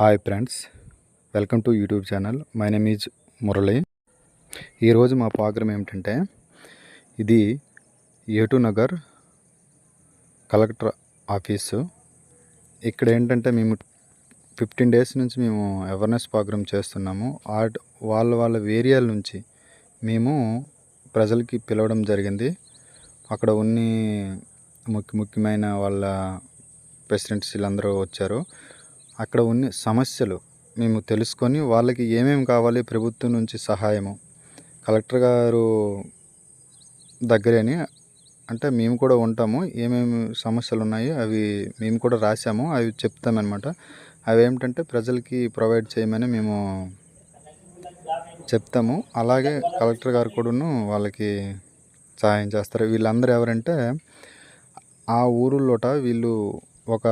Hi friends welcome to YouTube channel my name is Murali ఈరోజు మా programme ఏమిటంటే ఇది ఏటు నగర్ కలెక్టర్ ఆఫీసు. ఇక్కడ ఏంటంటే మేము ఫిఫ్టీన్ డేస్ నుంచి మేము అవేర్నెస్ ప్రోగ్రామ్ చేస్తున్నాము. వాళ్ళ వాళ్ళ ఏరియాల నుంచి మేము ప్రజలకి పిలవడం జరిగింది. అక్కడ ఉన్ని ముఖ్య ముఖ్యమైన వాళ్ళ ప్రెసిడెంట్స్ వీళ్ళందరూ వచ్చారు. అక్కడ ఉన్న సమస్యలు మేము తెలుసుకొని వాళ్ళకి ఏమేమి కావాలి ప్రభుత్వం నుంచి సహాయము. కలెక్టర్ గారు దగ్గరేని అంటే మేము కూడా ఉంటాము. ఏమేమి సమస్యలు ఉన్నాయో అవి మేము కూడా రాసాము అవి చెప్తామన్నమాట. అవి ఏమిటంటే ప్రజలకి ప్రొవైడ్ చేయమని మేము చెప్తాము. అలాగే కలెక్టర్ గారు కూడాను వాళ్ళకి సహాయం చేస్తారు. వీళ్ళందరూ ఎవరంటే ఆ ఊరులోట వీళ్ళు ఒక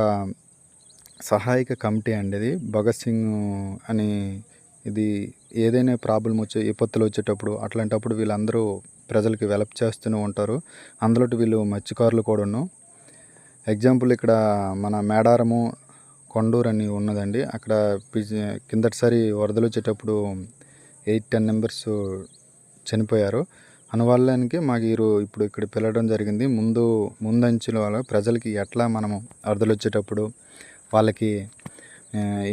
సహాయక కమిటీ అండి ఇది భగత్ సింగ్ అని ఇది ఏదైనా ప్రాబ్లం వచ్చే విపత్తులు వచ్చేటప్పుడు అట్లాంటప్పుడు వీళ్ళందరూ ప్రజలకి వెలప్ చేస్తూనే ఉంటారు. అందులో వీళ్ళు మత్స్యకారులు కూడా ఉన్నాం ఎగ్జాంపుల్ ఇక్కడ మన మేడారము కొండూరు అని ఉన్నదండి. అక్కడ కిందటిసారి వరదలు వచ్చేటప్పుడు ఎయిట్ టెన్ మెంబర్స్ చనిపోయారు. అనువల్లానికి మాకు ఈరో ఇప్పుడు ఇక్కడ పిలవడం జరిగింది. ముందు ముందంచుల వల్ల ప్రజలకి ఎట్లా మనము వరదలు వచ్చేటప్పుడు వాళ్ళకి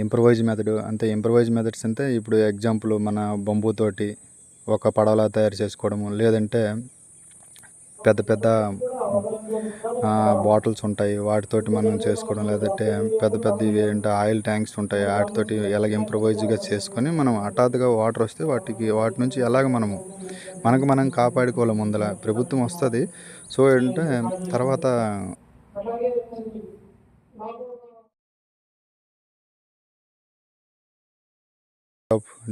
ఇంప్రవైజ్ మెథడ్ అంటే ఇంప్రవైజ్ మెథడ్స్ అంటే ఇప్పుడు ఎగ్జాంపుల్ మన బొంబుతోటి ఒక పడవలా తయారు చేసుకోవడము లేదంటే పెద్ద పెద్ద బాటిల్స్ ఉంటాయి వాటితోటి మనం చేసుకోవడం లేదంటే పెద్ద పెద్ద ఇవి ఏంటంటే ఆయిల్ ట్యాంక్స్ ఉంటాయి వాటితోటి ఎలాగ ఇంప్రవైజ్గా చేసుకొని మనం హఠాత్తుగా వాటర్ వస్తే వాటికి వాటి నుంచి ఎలాగ మనము మనకు మనం కాపాడుకోవాలి ముందల ప్రభుత్వం వస్తుంది. సో ఏంటంటే తర్వాత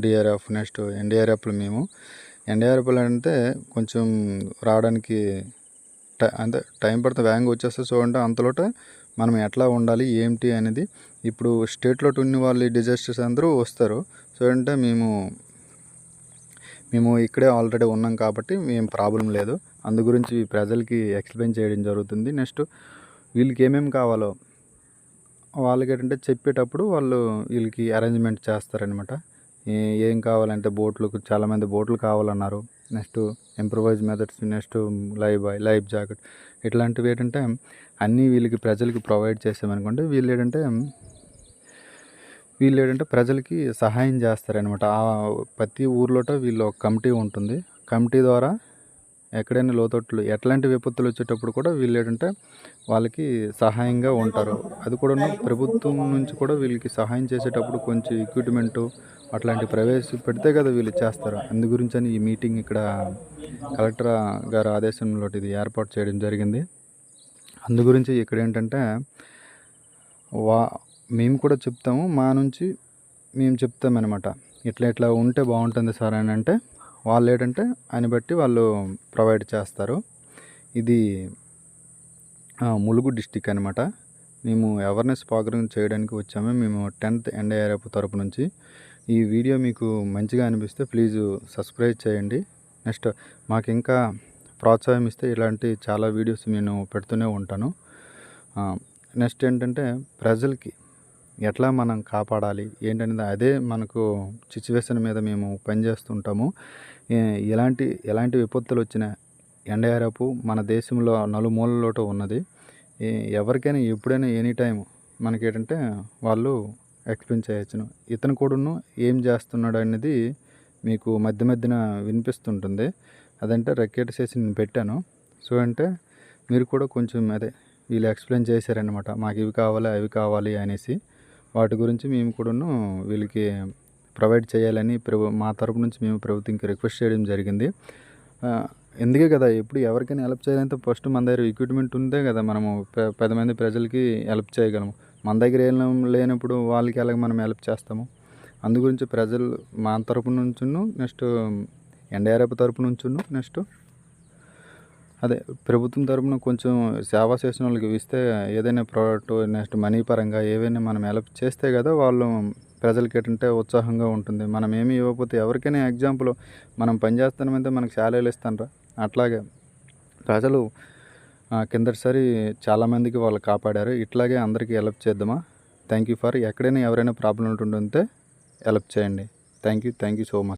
డిఆర్ఎఫ్ నెక్స్ట్ ఎన్డీఆర్ఎఫ్లు మేము. ఎన్డీఆర్ఎఫ్లు అంటే కొంచెం రావడానికి అంటే టైం పడితే వేగంగా వచ్చేస్తే సో అంటే అంతలోట మనం ఎట్లా ఉండాలి ఏంటి అనేది. ఇప్పుడు స్టేట్లో ఉన్న వాళ్ళు డిజాస్టర్స్ అందరూ వస్తారు. సో అంటే మేము మేము ఇక్కడే ఆల్రెడీ ఉన్నాం కాబట్టి మేము ప్రాబ్లం లేదు. అందు గురించి ప్రజలకి ఎక్స్ప్లెయిన్ చేయడం జరుగుతుంది. నెక్స్ట్ వీళ్ళకి ఏమేమి కావాలో వాళ్ళకి ఏంటంటే చెప్పేటప్పుడు వాళ్ళు వీళ్ళకి అరేంజ్మెంట్ చేస్తారనమాట ఏం కావాలంటే బోట్లు చాలామంది బోట్లు కావాలన్నారు. Next improvise methods next life buoy life jacket ఇట్లాంటివి ఏంటంటే అన్నీ వీళ్ళకి ప్రజలకి ప్రొవైడ్ చేసామనుకుంటే వీళ్ళు ఏంటంటే వీళ్ళు ఏంటంటే ప్రజలకి సహాయం చేస్తారనమాట ప్రతి ఊర్లోట వీళ్ళు ఒక కమిటీ ఉంటుంది. కమిటీ ద్వారా ఎక్కడైనా లోతట్లు ఎట్లాంటి విపత్తులు వచ్చేటప్పుడు కూడా వీళ్ళు ఏంటంటే వాళ్ళకి సహాయంగా ఉంటారు. అది కూడా ప్రభుత్వం నుంచి కూడా వీళ్ళకి సహాయం చేసేటప్పుడు కొంచెం ఎక్విప్మెంట్ అట్లాంటి ప్రవేశపెడితే కదా వీళ్ళు చేస్తారు. అందు గురించి అని ఈ మీటింగ్ ఇక్కడ కలెక్టర్ గారి ఆదేశంలో ఇది ఏర్పాటు చేయడం జరిగింది. అందు గురించి ఇక్కడ ఏంటంటే వా మేము కూడా చెప్తాము మా నుంచి మేము చెప్తామన్నమాట. ఇట్లా ఇట్లా ఉంటే బాగుంటుంది సార్ అని అంటే వాళ్ళు ఏంటంటే ఆయన బట్టి వాళ్ళు ప్రొవైడ్ చేస్తారు. ఇది ములుగు డిస్టిక్ అనమాట మేము అవేర్నెస్ ప్రోగ్రామ్ చేయడానికి వచ్చాము. మేము టెన్త్ ఎన్డీఆర్ఎఫ్ తరపు నుంచి. ఈ వీడియో మీకు మంచిగా అనిపిస్తే ప్లీజ్ సబ్స్క్రైబ్ చేయండి. నెక్స్ట్ మాకు ఇంకా ప్రోత్సాహం ఇస్తే ఇలాంటి చాలా వీడియోస్ నేను పెడుతూనే ఉంటాను. నెక్స్ట్ ఏంటంటే ప్రజలకి ఎట్లా మనం కాపాడాలి? ఏంటనేది అదే మనకు సిచ్యువేషన్ మీద మేము పనిచేస్తుంటాము. ఎలాంటి ఎలాంటి విపత్తులు వచ్చినా ఎన్డీఆర్ఎఫ్ మన దేశంలో నలుమూలలోటో ఉన్నది. ఎవరికైనా ఎప్పుడైనా ఎనీ టైం మనకి ఏంటంటే వాళ్ళు ఎక్స్ప్లెయిన్ చేయొచ్చును. ఇతను కూడాను ఏం చేస్తున్నాడు అనేది మీకు మధ్య మధ్యన వినిపిస్తుంటుంది. అదంటే రెక్కెట్ చేసి నేను పెట్టాను. సో అంటే మీరు కూడా కొంచెం అదే వీళ్ళు ఎక్స్ప్లెయిన్ చేశారనమాట మాకు ఇవి కావాలి అవి కావాలి అనేసి. వాటి గురించి మేము కూడాను వీళ్ళకి ప్రొవైడ్ చేయాలని ప్రభు మా తరపు నుంచి మేము ప్రభుత్వంకి రిక్వెస్ట్ చేయడం జరిగింది. ఎందుకే కదా ఎప్పుడు ఎవరికైనా హెల్ప్ చేయాలంటే ఫస్ట్ మన దగ్గర ఎక్విప్మెంట్ ఉందే కదా మనము పె- పది మంది ప్రజలకి హెల్ప్ చేయగలము. మన దగ్గర ఏం లేనప్పుడు వాళ్ళకి ఎలాగ మనం హెల్ప్ చేస్తాము? అందు గురించి ప్రజలు మా తరపు నుంచును నెక్స్ట్ ఎన్డీఆర్ఎఫ్ తరపు నుంచును నెక్స్ట్ అదే ప్రభుత్వం తరపున కొంచెం సేవ చేసిన వాళ్ళకి ఇస్తే ఏదైనా ప్రోడక్ట్ నెక్స్ట్ మనీ పరంగా ఏవైనా మనం హెల్ప్ చేస్తే కదా వాళ్ళు ప్రజలకి ఏంటంటే ఉత్సాహంగా ఉంటుంది. మనం ఏమీ ఇవ్వకపోతే ఎవరికైనా ఎగ్జాంపుల్ మనం పని మనకు శాలరీలు ఇస్తానరా. అట్లాగే ప్రజలు కిందటిసారి చాలామందికి వాళ్ళు కాపాడారు. ఇట్లాగే అందరికీ హెల్ప్ చేద్దామా? థ్యాంక్ యూ ఫర్ ఎక్కడైనా ఎవరైనా ప్రాబ్లం ఉంటుంటే హెల్ప్ చేయండి. Thank you thank you so much